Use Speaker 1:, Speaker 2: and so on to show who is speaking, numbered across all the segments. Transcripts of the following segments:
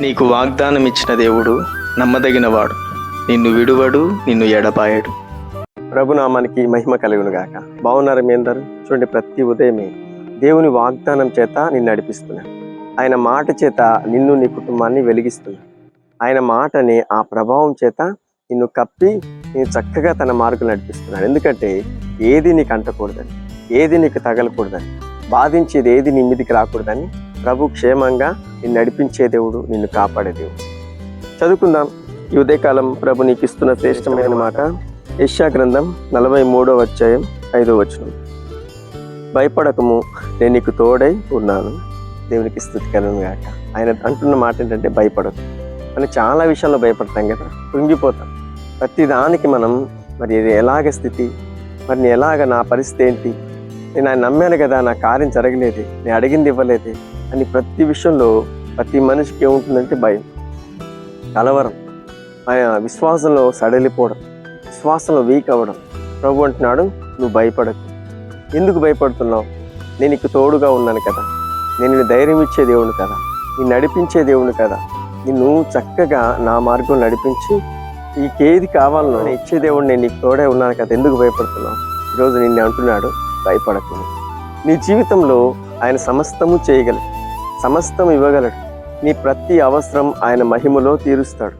Speaker 1: నీకు వాగ్దానం ఇచ్చిన దేవుడు నమ్మదగినవాడు. నిన్ను విడువడు నిన్ను ఎడపాయడు
Speaker 2: ప్రభునామానికి మహిమ కలుగును గాక. బాగున్నారు మీ అందరు? చూడండి ప్రతి ఉదయమే దేవుని వాగ్దానం చేత నిన్ను నడిపిస్తున్నాడు ఆయన మాట చేత నిన్ను నీ కుటుంబాన్ని వెలిగిస్తున్నాడు ఆయన మాటని ఆ ప్రభావం చేత నిన్ను కప్పి నేను చక్కగా తన మార్గం నడిపిస్తున్నాడు ఎందుకంటే ఏది నీకు అంటకూడదని ఏది నీకు తగలకూడదని బాధించేది ఏది నీ మీదికి రాకూడదని ప్రభు క్షేమంగా నిన్ను నడిపించే దేవుడు నిన్ను కాపాడే దేవుడు. చదువుకుందాం. ఈ ఉదయకాలం ప్రభు నీకు ఇస్తున్న శ్రేష్టమైన మాట. యశా గ్రంథం నలభై మూడో అధ్యాయం ఐదో వచనం. భయపడకము నేను నీకు తోడై ఉన్నాను. దేవునికి స్థుతి కలనుగాక ఆయన అంటున్న మాట ఏంటంటే భయపడదు మనం చాలా విషయాల్లో భయపడతాం కదా కృంగిపోతాం. ప్రతి దానికి మనం మరి ఇది ఎలాగ స్థితి మరి నేను ఎలాగ నా పరిస్థితి ఏంటి? నేను ఆయన నమ్మాను కదా నా కార్యం జరగలేదు నేను అడిగింది ఇవ్వలేదు. అని ప్రతి విషయంలో ప్రతి మనిషికి ఏముంటుందంటే భయం. కలవరం. ఆయన విశ్వాసంలో సడలిపోవడం. విశ్వాసంలో వీక్ అవ్వడం. ప్రభు అంటున్నాడు నువ్వు భయపడకు. ఎందుకు భయపడుతున్నావు? నేను నీకు తోడుగా ఉన్నాను కదా. నేను ధైర్యం ఇచ్చే దేవుని కదా. నీ నడిపించే దేవుడు కదా. నిన్ను చక్కగా నా మార్గం నడిపించి నీకేది కావాలనో నేను ఇచ్చే దేవుడు నేను నీకు తోడే ఉన్నాను కదా. ఎందుకు భయపడుతున్నావు? ఈరోజు నిన్ను అంటున్నాడు భయపడకు. నీ జీవితంలో ఆయన సమస్తము చేయగలడు. సమస్తం ఇవ్వగలడు. నీ ప్రతి అవసరం ఆయన మహిమలో తీరుస్తాడు.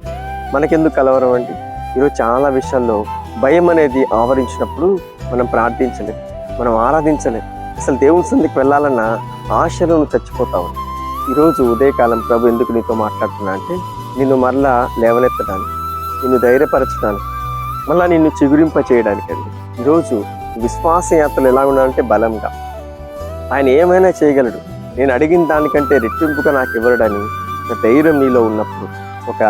Speaker 2: మనకెందుకు కలవరం అండి? ఈరోజు చాలా విషయాల్లో భయం అనేది ఆవరించినప్పుడు మనం ప్రార్థించలేం మనం ఆరాధించలేం. అసలు దేవుని సందికి వెళ్ళాలన్న ఆశలను చచ్చిపోతాం. చచ్చిపోతావు ఈరోజు ఉదయకాలం ప్రభు ఎందుకు నీతో మాట్లాడుతున్నా అంటే నిన్ను మరలా లేవనెత్తడానికి నిన్ను ధైర్యపరచడానికి మళ్ళా నిన్ను చిగురింప చేయడానికండి ఈరోజు విశ్వాస యాత్రలు ఎలా ఉండాలంటే బలంగా. ఆయన ఏమైనా చేయగలడు. నేను అడిగిన దానికంటే రెట్టింపుగా నాకు ఇవ్వడని ఒక ధైర్యం నీలో ఉన్నప్పుడు ఒక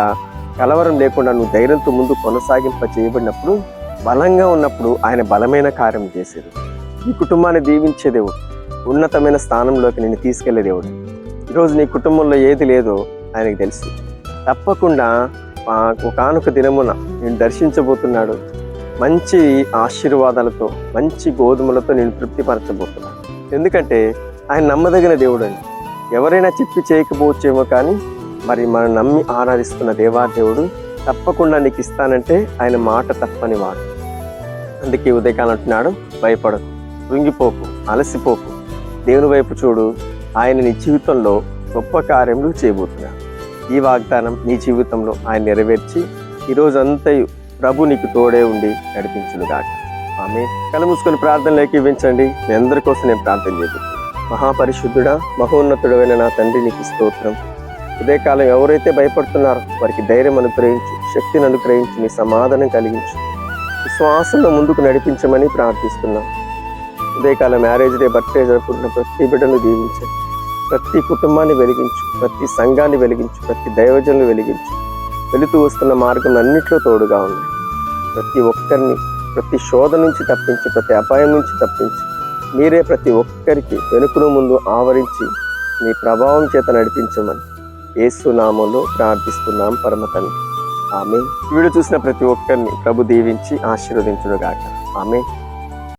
Speaker 2: కలవరం లేకుండా నువ్వు ధైర్యంతో ముందు కొనసాగింప చేయబడినప్పుడు బలంగా ఉన్నప్పుడు ఆయన బలమైన కార్యం చేసేది. ఈ కుటుంబాన్ని దీవించే దేవుడు ఉన్నతమైన స్థానంలోకి నేను తీసుకెళ్ళే దేవుడు. ఈరోజు నీ కుటుంబంలో ఏది లేదో ఆయనకు తెలుసు. తప్పకుండా ఒకనొక దినమున నేను దర్శించబోతున్నాడు. మంచి ఆశీర్వాదాలతో మంచి గోధుమలతో నేను తృప్తిపరచబోతున్నాను ఎందుకంటే ఆయన నమ్మదగిన దేవుడు అండి ఎవరైనా చెప్పి చేయకపోవచ్చేమో కానీ మరి మనం నమ్మి ఆరాధిస్తున్న దేవాదేవుడు తప్పకుండా నీకు ఇస్తానంటే ఆయన మాట తప్పని వాడు. అందుకే ఉదయకాలం అంటున్నాడు భయపడకు. కృంగిపోకు అలసిపోకు. దేవుని వైపు చూడు ఆయన నీ జీవితంలో గొప్ప కార్యములు చేయబోతున్నాడు. ఈ వాగ్దానం నీ జీవితంలో ఆయన నెరవేర్చి ఈరోజంతా ప్రభు నీకు తోడే ఉండి నడిపించునుగాక. ఆమె కళ్ళు మూసుకొని ప్రార్థనలోకి ఇవ్వించండి. మీ అందరి కోసం నేను ప్రార్థన చేయబోతున్నాను మహాపరిశుద్ధుడా మహోన్నతుడైన నా తండ్రి నీకు స్తోత్రం. ఉదయకాలం ఎవరైతే భయపడుతున్నారో వారికి ధైర్యం అనుగ్రహించు శక్తిని అనుగ్రహించి నీ సమాధానం కలిగించు. విశ్వాసంలో ముందుకు నడిపించమని ప్రార్థిస్తున్నాం. ఉదయకాలం మ్యారేజ్ డే బర్త్డే జరుపుకుంటున్న ప్రతి బిడ్డను దీవించండి ప్రతి కుటుంబాన్ని వెలిగించు ప్రతి సంఘాన్ని వెలిగించు ప్రతి దైవజనులు వెలిగించు. వెళుతూ వస్తున్న మార్గం అన్నింటిలో తోడుగా ఉంది ప్రతి ఒక్కరిని ప్రతి శోధ నుంచి తప్పించి ప్రతి అపాయం నుంచి తప్పించి మీరే ప్రతి ఒక్కరికి వెనుకను ముందు ఆవరించి మీ ప్రభావం చేత నడిపించమని ఏసునామంలో ప్రార్థిస్తున్నాం పరమతండ్రి ఆమె వీడు చూసిన ప్రతి ఒక్కరిని ప్రభు దీవించి ఆశీర్వదించుడుగాక ఆమె